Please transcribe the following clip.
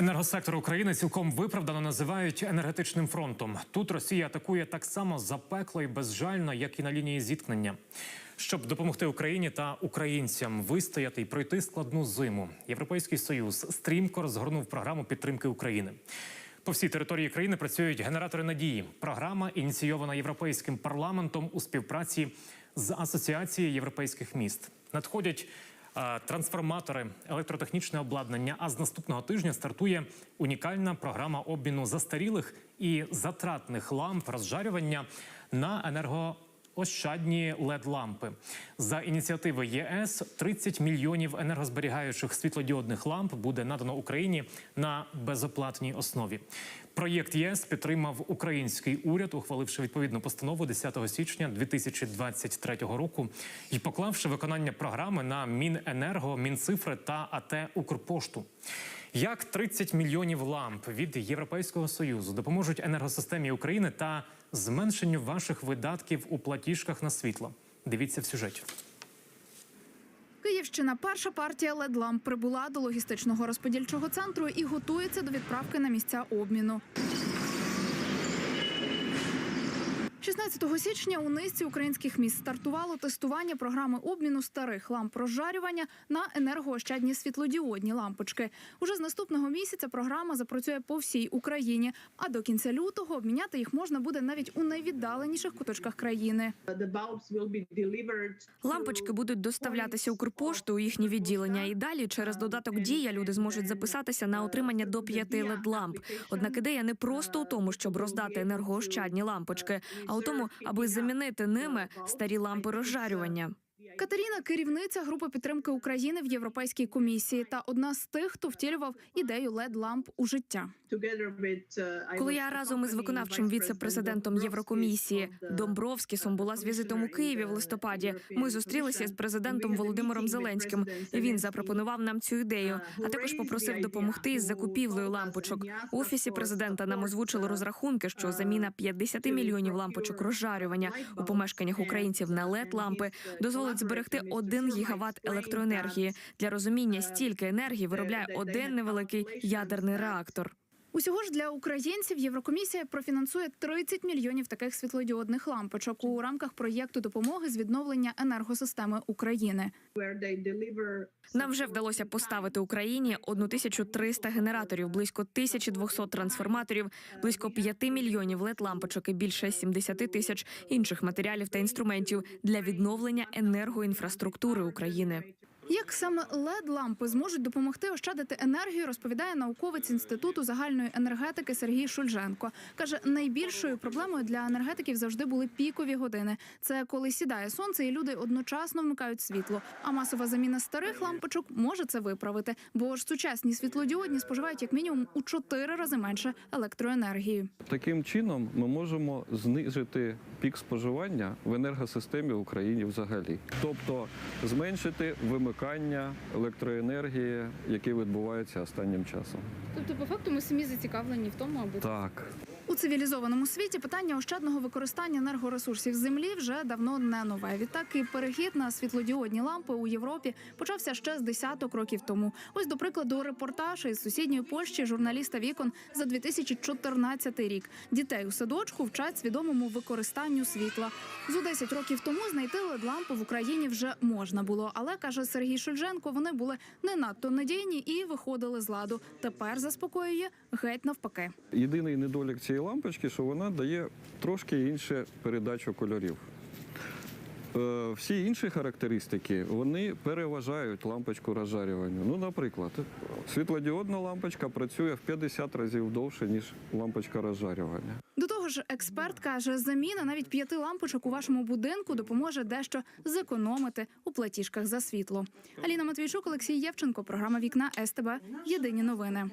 Енергосектор України цілком виправдано називають енергетичним фронтом. Тут Росія атакує так само запекло і безжально, як і на лінії зіткнення. Щоб допомогти Україні та українцям вистояти і пройти складну зиму, Європейський союз стрімко розгорнув програму підтримки України. По всій території країни працюють генератори надії. Програма ініційована європейським парламентом у співпраці з асоціацією європейських міст. Надходять трансформатори, електротехнічне обладнання. А з наступного тижня стартує унікальна програма обміну застарілих і затратних ламп розжарювання на енерго. Ощадні led лампи за ініціативи ЄС 30 мільйонів енергозберігаючих світлодіодних ламп буде надано Україні на безоплатній основі. Проєкт ЄС підтримав український уряд, ухваливши відповідну постанову 10 січня 2023 року і поклавши виконання програми на Міненерго, Мінцифри та АТ Укрпошту. Як 30 мільйонів ламп від Європейського союзу допоможуть енергосистемі України та зменшенню ваших видатків у платіжках на світло? Дивіться в сюжеті. Київщина, перша партія LED-ламп прибула до логістичного розподільчого центру і готується до відправки на місця обміну. 16 січня у низці українських міст стартувало тестування програми обміну старих ламп розжарювання на енергоощадні світлодіодні лампочки. Уже з наступного місяця програма запрацює по всій Україні. А до кінця лютого обміняти їх можна буде навіть у найвіддаленіших куточках країни. Лампочки будуть доставлятися Укрпошту у їхні відділення. І далі через додаток дія люди зможуть записатися на отримання до п'яти led ламп. Однак ідея не просто у тому, щоб роздати енергоощадні лампочки, а у тому, аби замінити ними старі лампи розжарювання. Катерина керівниця групи підтримки України в Європейській комісії та одна з тих, хто втілював ідею led ламп у життя. uh, Коли я разом із виконавчим віце-президентом Єврокомісії Домбровскісом була з візитом у Києві в листопаді. Ми зустрілися з президентом Володимиром Зеленським. Він запропонував нам цю ідею, а також попросив допомогти із закупівлею лампочок. У офісі президента нам озвучили розрахунки, що заміна 50 мільйонів лампочок розжарювання у помешканнях українців на led лампи дозволить зберегти 1 гігават електроенергії. Для розуміння стільки енергії виробляє один невеликий ядерний реактор. Усього ж для українців Єврокомісія профінансує 30 мільйонів таких світлодіодних лампочок у рамках проєкту допомоги з відновлення енергосистеми України. Нам вже вдалося поставити Україні 1300 генераторів, близько 1200 трансформаторів, близько 5 мільйонів led лампочок і більше 70 тисяч інших матеріалів та інструментів для відновлення енергоінфраструктури України. Як саме led лампи зможуть допомогти ощадити енергію, розповідає науковець інституту загальної енергетики Сергій Шульженко. каже, найбільшою проблемою для енергетиків завжди були пікові години. Це коли сідає сонце, і люди одночасно вмикають світло. А масова заміна старих лампочок може це виправити, бо ж сучасні світлодіодні споживають як мінімум у чотири рази менше електроенергії. Таким чином ми можемо знизити пік споживання в енергосистемі України взагалі, тобто зменшити вимикання електроенергії, які відбуваються останнім часом. Тобто, по факту, ми самі зацікавлені в тому, аби Так. У цивілізованому світі питання ощадного використання енергоресурсів землі вже давно не нове. Відтак і перехід на світлодіодні лампи у Європі почався ще з десяток років тому. Ось, до прикладу, репортаж із сусідньої Польщі журналіста Вікон за 2014 рік. Дітей у садочку вчать свідомому використанню світла. Зо 10 років тому знайти лед-лампи в Україні вже можна було, але каже Сергій Шульженко, вони були не надто надійні і виходили з ладу. Тепер заспокоює геть навпаки. Єдиний недолік цієї лампочки, що вона дає трошки іншу передачу кольорів. Е, Всі інші характеристики вони переважають лампочку розжарювання. Ну, наприклад, світлодіодна лампочка працює в 50 разів довше, ніж лампочка розжарювання. До того ж, експерт каже, заміна навіть п'яти лампочок у вашому будинку допоможе дещо зекономити у платіжках за світло. Аліна Матвійчук, Олексій Євченко, програма Вікна СТБ. Єдині новини.